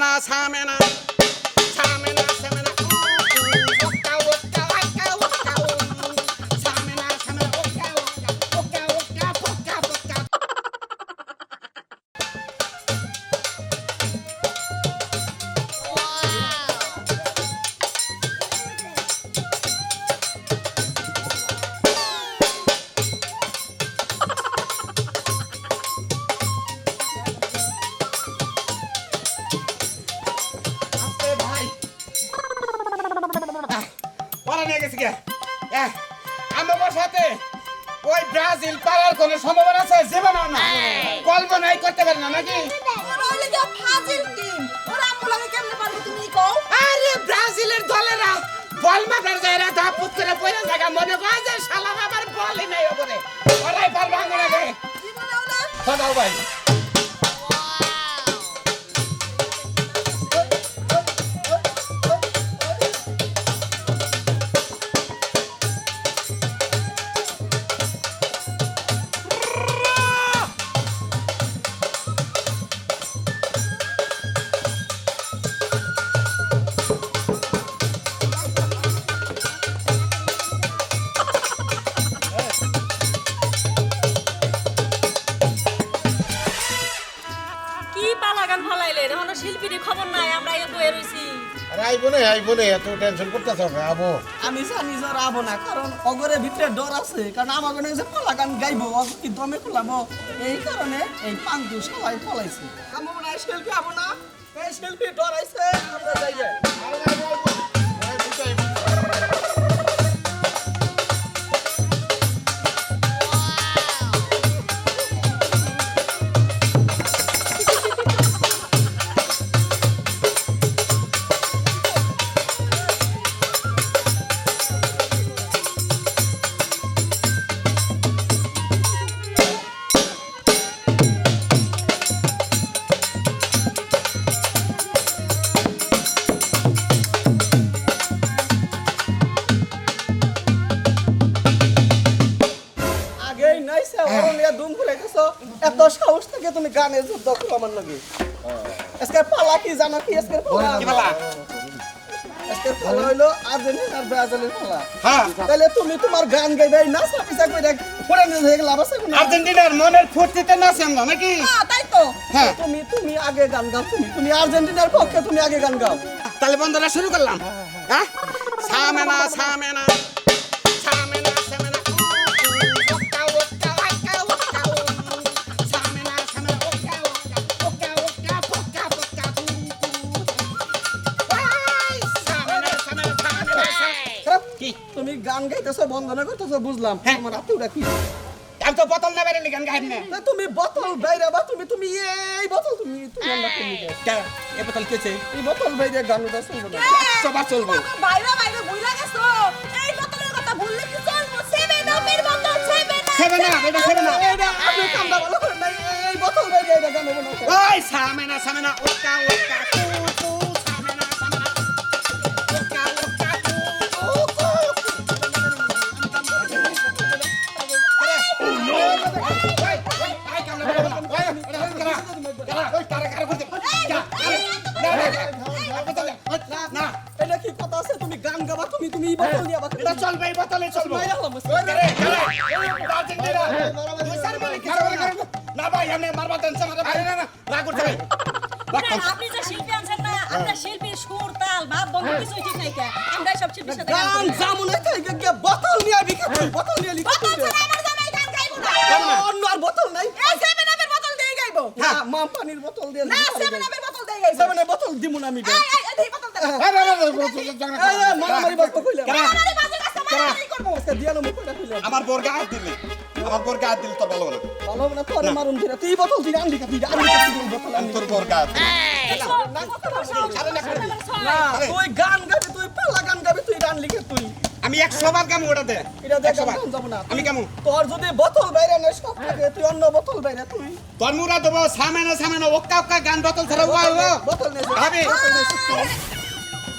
সামেনা সামেনা সামেনা পড়া নিয়ে গেছি গে আমার সাথে ওই ব্রাজিল পালার কোনো সম্ভাবনা আছে? জীবনও না। কল্পনাই করতে পারে না নাকি? গিয়া আরে ব্রাজিলের দলেরা বল মারার জায়গা ধাপুত করে পড়ে জায়গা মনে করে যে শালা আবার বলই নাই ওপরে। ওরাই বল জীবনে ওরা? সদাও ভাই। পালাগান ফলাইলে এখনও শিল্পীর খবর নাই আমরা এই বয়ে রইছি। আরে আইবো না আইবো না এত টেনশন করতেছ আবো। আমি জানি যে আবো না কারণ অগরে ভিতরে ডর আছে কারণ আমার মনে যে পোলা গান গাইবো অগ কি দমে খোলাবো এই কারণে এই পাঙ্কু সবাই ফলাইছে আমার মনে হয় শিল্পী আবো না এই শিল্পী ডর আইছে আমরা যাইবে দুম ফুলাইতেছো এত সাহস থেকে তুমি গানে যুদ্ধ করো আমার নাকি পালা কি জানো কি? পালা? কি বলা আজকে পালা হইল আর্জেন্টিনা আর ব্রাজিলের পালা। হ্যাঁ। তাহলে তুমি তোমার গান গাইবে নাচা পিছা করে পড়ে নিয়ে হয়ে লাভ আছে আর্জেন্টিনার মনের ফুর্তিতে নাচি আমরা নাকি? হ্যাঁ, তাই তো। হ্যাঁ। তুমি তুমি আগে গান গাও তুমি তুমি আর্জেন্টিনার পক্ষে তুমি আগে গান গাও। তাহলে বন্ধুরা শুরু করলাম। হ্যাঁ? সামেনা সামেনা। গান গাইতেছো বন্ধনা করতেছো বুঝলাম। হ্যাঁ। তোমার আত্মীয়রা কি? আমি তো বোতল না বেরেলি গান গাইন না। না, তুমি বোতল বাইরে বা তুমি তুমি এই বোতল তুমি তুমি আমরা তুমি গাও। কে? এ বোতল কেছে এই বোতল বাইরে গান গাও শুনব না। সবার চলবে। বাইরে বাইরে ভুইলা গেছো? এই বোতলের কথা ভুললে কি চলবো? সেভেন আপের বোতল সেভেন সেভেন আপ এটা সেভেন আপ এইটা আপনি কামটা ভালো করেন এই বোতল বাইরে এটা গান গাবো না। ওই সামেনা সামেনা ওকা ওকা আপনি যে শিল্পী আনছেন না আমরা শিল্পীর সুর তাল ভাব বন্ধ কিছুই ঠিক নাই। আমরা সব শিল্পীর সাথে গান গান করি। জামু নাই তাই গিয়ে বোতল নিয়ে তুই বোতল নিয়ে লিখে অন্য আর বোতল নাই এই সেভেন আপের বোতল দিয়ে গাইবো হ্যাঁ মা পানির বোতল দিয়ে না সেভেন আপের বোতল দিয়ে গাইবো সেভেনের বোতল দিমু না আমি এই এই এই বোতল দে আরে, আরে, বোতল জানা মারামারি বাস কইলা কেরা? আরে বাজে মারামারি করব আজকে দিয়ানো মুখ কইলা কইলা আমার বোর গায়ে দিলি আমার বোর গায়ে দিলি তোর ভালো হবে ভালো না তোরে মারুম দিরা তুই বোতল তুই আনলি কা বোতল আমি তোর বোর না তুই গান গাবি তুই পাল্লা গান গাবি তুই গান লিখে তুই আমি একশো বার কেমন ওটাতে। এটা দেখ। যাব না। আমি কেমন তোর যদি বোতল বাইরে নেস সব থাকে তুই অন্য বোতল বাইরে তুই। তোর মুরা দেবো সামেনা সামেনা ওকা ওকা গান বোতল ছাড়া ও আইলো বোতল।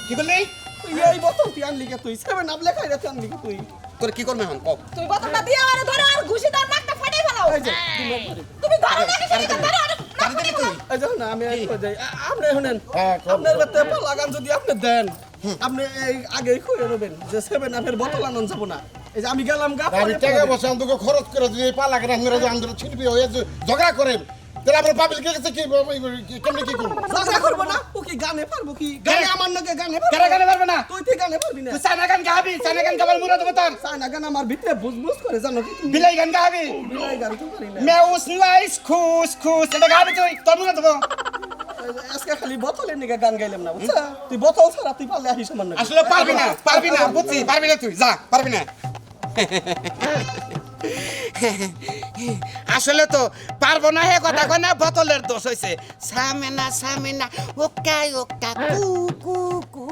কি বললি? তুই এই বোতল তুই আনলি কা তুই? সেভেন আপ লেখাই রে আনলি কা তুই? তোর কি করবে এখন? কও। তুই বোতলটা দিয়ে আমারে ধরে আর ঘুষি নাকটা ফাটাই ফেলাও এই যে তুমি ধরো না আরে এই দেখুন আমি শুনেন হ্যাঁ, আপনার। বাতে লাগান যদি আপনি দেন। আপনি এই আগেই খুঁজে নেবেন যে সেভেন আপের বোতল আনন্দ যাব না। এই যে আমি গেলাম গা আমি টাকা বসে আমাকে খরচ করে যদি এই পালা আপনারা যে আমাদের শিল্পী হয়ে যে ঝগড়া করেন। তাহলে আপনার পাবলিকের কাছে কি কেমনে কি করব? ঝগড়া করব না ও কি গানে পারব কি? গানে আমার নাকি গানে পারব? কেন গানে পারবে না? তুই তুই গানে পারবি না। তুই গান গাবি চায়না গান গাবার মুরাদ বতার চাই না গান আমার ভিতরে বুঝ বুঝ করে জানো কি বিলাই গান গাবি। বিলাই গান তো পারি না। মেউস নাইস খুশ খুশ এটা গাবি তুই তোর মুরাদ যে আজকে খালি গান গাইলাম না তুই বোতল ছাড়া তুই পারলে আমার আসলে পারবি না পারবি না, বুঝছি, পারবি না তুই, যা, পারবি না। আসলে তো পারব না হে কথা কয় না, বোতলের দোষ হয়েছে সামেনা সামেনা ওকা ওকা, কু কু কু।